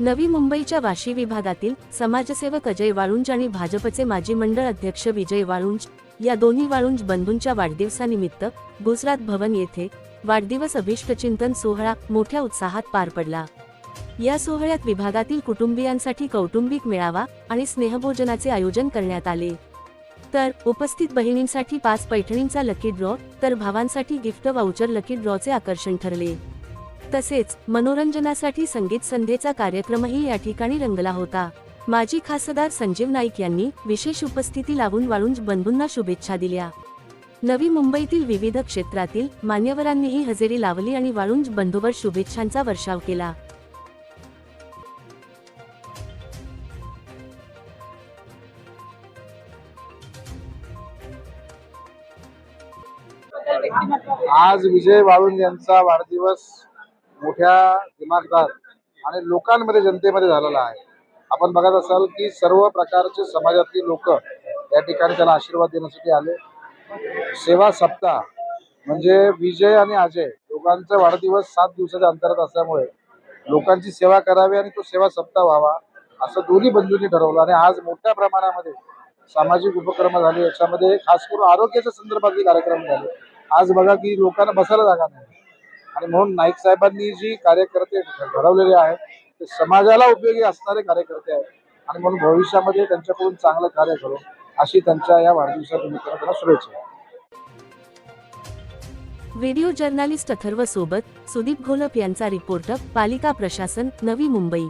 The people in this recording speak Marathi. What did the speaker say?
नवी मुंबईच्या वाशी विभागातील समाजसेवक अजय वाळुंज आणि भाजपचे माजी मंडळ अध्यक्ष विजय वाळुंज या दोन्ही वाळुंज बंधूंच्या वाढदिवसानिमित्त गुजरात भवन येथे वाढदिवस अभिष्टचिंतन सोहळा मोठ्या उत्साहात पार पडला. या सोहळ्यात विभागातील कुटुंबियांसाठी कौटुंबिक मेळावा आणि स्नेहभोजनाचे आयोजन करण्यात आले. तर उपस्थित बहिणींसाठी पाच पैठणींचा लकी ड्रॉ तर भावांसाठी गिफ्ट वाउचर लकी ड्रॉचे आकर्षण ठरले. तसेच मनोरंजनासाठी संगीत संध्येचा कार्यक्रमही या ठिकाणी रंगला होता. माजी खासदार संजीव नाईक यांनी विशेष उपस्थिती लावून वाळुंज बंधूंना शुभेच्छा दिल्या. नवी मुंबईतील विविध क्षेत्रातील मान्यवरांनीही हजेरी लावली आणि वाळुंज बंधूवर शुभेच्छांचा वर्षाव केला. आज विजय वाळुंज यांचा वाढदिवस मोठ्या दिमागदार आणि लोकांमध्ये जनतेमध्ये झालेला आहे. आपण बघत असाल की सर्व प्रकारचे समाजातली लोक या ठिकाणी त्याला आशीर्वाद देण्यासाठी आले. सेवा सप्ताह म्हणजे विजय आणि अजय दोघांचा वाढदिवस सात दिवसाच्या अंतरात असल्यामुळे लोकांची सेवा करावी आणि तो सेवा सप्ताह व्हावा असं दोन्ही बंधूंनी ठरवलं. आणि आज मोठ्या प्रमाणामध्ये सामाजिक उपक्रम झाले. याच्यामध्ये खास करून आरोग्याच्या संदर्भातले कार्यक्रम झाले. आज बघा की लोकांना बसायला जागा नाही. आणि म्हणून नाईक साहेबांनी जी कार्यकर्ते घडवलेले आहेत ते समाजाला उपयोगी असणारे कार्यकर्ते आहेत. आणि म्हणून भविष्यामध्ये त्यांच्याकडून चांगलं कार्य करू अशी त्यांच्या या वाढदिवसानिमित्तानं त्यांना शुभेच्छा. व्हिडिओ जर्नालिस्ट अथर्व सोबत सुदीप घोलप यांचा रिपोर्ट पालिका प्रशासन नवी मुंबई.